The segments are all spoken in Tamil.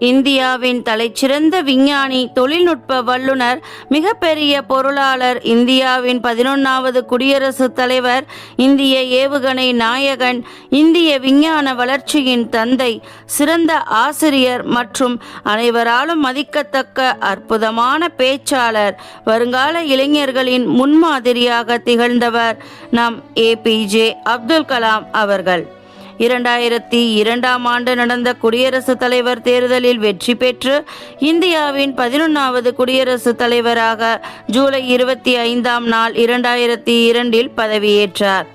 இந்தியாவின் தலைச்சிறந்த விஞ்ஞானி தொழில்நுட்ப வல்லுனர் மிகப்பெரிய பொருளாளர் இந்தியாவின் பதினொன்றாவது குடியரசுத் தலைவர் இந்திய ஏவுகணை நாயகன் இந்திய விஞ்ஞான வளர்ச்சியின் தந்தை சிறந்த ஆசிரியர் மற்றும் அனைவராலும் மதிக்கத்தக்க அற்புதமான பேச்சாளர் வருங்கால இளைஞர்களின் முன்மாதிரியாக திகழ்ந்தவர் நம் ஏபிஜே அப்துல் கலாம் அவர்கள். இரண்டாயிரத்தி இரண்டாம் ஆண்டு நடந்த குடியரசுத் தலைவர் தேர்தலில் வெற்றி பெற்று இந்தியாவின் பதினொன்றாவது குடியரசுத் தலைவராக ஜூலை இருபத்தி ஐந்தாம் நாள் இரண்டாயிரத்தி இரண்டில் பதவியேற்றார்.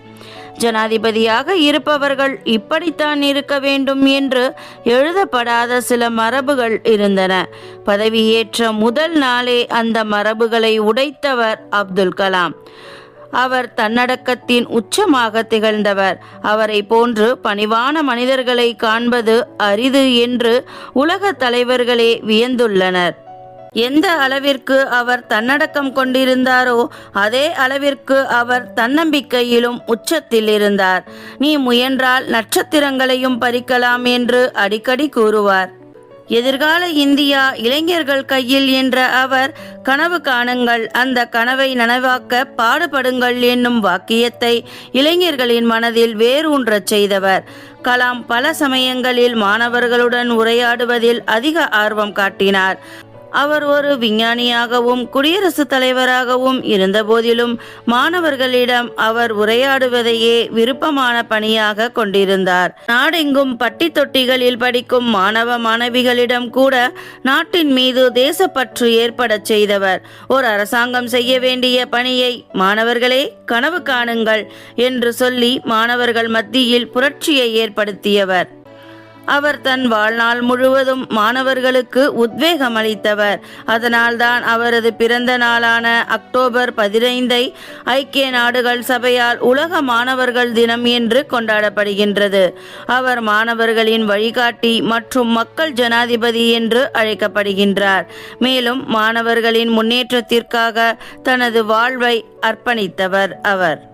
ஜனாதிபதியாக இருப்பவர்கள் இப்படித்தான் இருக்க வேண்டும் என்று எழுதப்படாத சில மரபுகள் இருந்தன. பதவியேற்ற முதல் நாளே அந்த மரபுகளை உடைத்தவர் அப்துல் கலாம். அவர் தன்னடக்கத்தின் உச்சமாக திகழ்ந்தவர். அவரை போன்று பணிவான மனிதர்களை காண்பது அரிது என்று உலக தலைவர்களே வியந்துள்ளனர். எந்த அளவிற்கு அவர் தன்னடக்கம் கொண்டிருந்தாரோ அதே அளவிற்கு அவர் தன்னம்பிக்கையிலும் உச்சத்தில் இருந்தார். நீ முயன்றால் நட்சத்திரங்களையும் பறிக்கலாம் என்று அடிக்கடி கூறுவார். எதிர்கால இந்தியா இளைஞர்கள் கையில் என்ற அவர் கனவு காணுங்கள். அந்த கனவை நனவாக்க பாடுபடுங்கள் என்னும் வாக்கியத்தை இளைஞர்களின் மனதில் வேரூன்றச் செய்தவர். கலாம் பல சமயங்களில் மாணவர்களுடன் உரையாடுவதில் அதிக ஆர்வம் காட்டினார். அவர் ஒரு விஞ்ஞானியாகவும் குடியரசுத் தலைவராகவும் இருந்தபோதிலும் மாணவர்களிடம் அவர் உரையாடுவதையே விருப்பமான பணியாக கொண்டிருந்தார். நாடெங்கும் பட்டி தொட்டிகளில் படிக்கும் மாணவ மாணவிகளிடம் கூட நாட்டின் மீது தேசப்பற்று ஏற்படச் செய்தவர். ஒரு அரசாங்கம் செய்ய வேண்டிய பணியை மாணவர்களே கனவு காணுங்கள் என்று சொல்லி மாணவர்கள் மத்தியில் புரட்சியை ஏற்படுத்தியவர். அவர் தன் வாழ்நாள் முழுவதும் மாணவர்களுக்கு உத்வேகம் அளித்தவர். அதனால்தான் அவரது பிறந்த நாளான அக்டோபர் பதினைந்தை ஐக்கிய நாடுகள் சபையால் உலக மாணவர்கள் தினம் என்று கொண்டாடப்படுகின்றது. அவர் மாணவர்களின் வழிகாட்டி மற்றும் மக்கள் ஜனாதிபதி என்று அழைக்கப்படுகின்றார். மேலும் மாணவர்களின் முன்னேற்றத்திற்காக தனது வாழ்வை அர்ப்பணித்தவர் அவர்.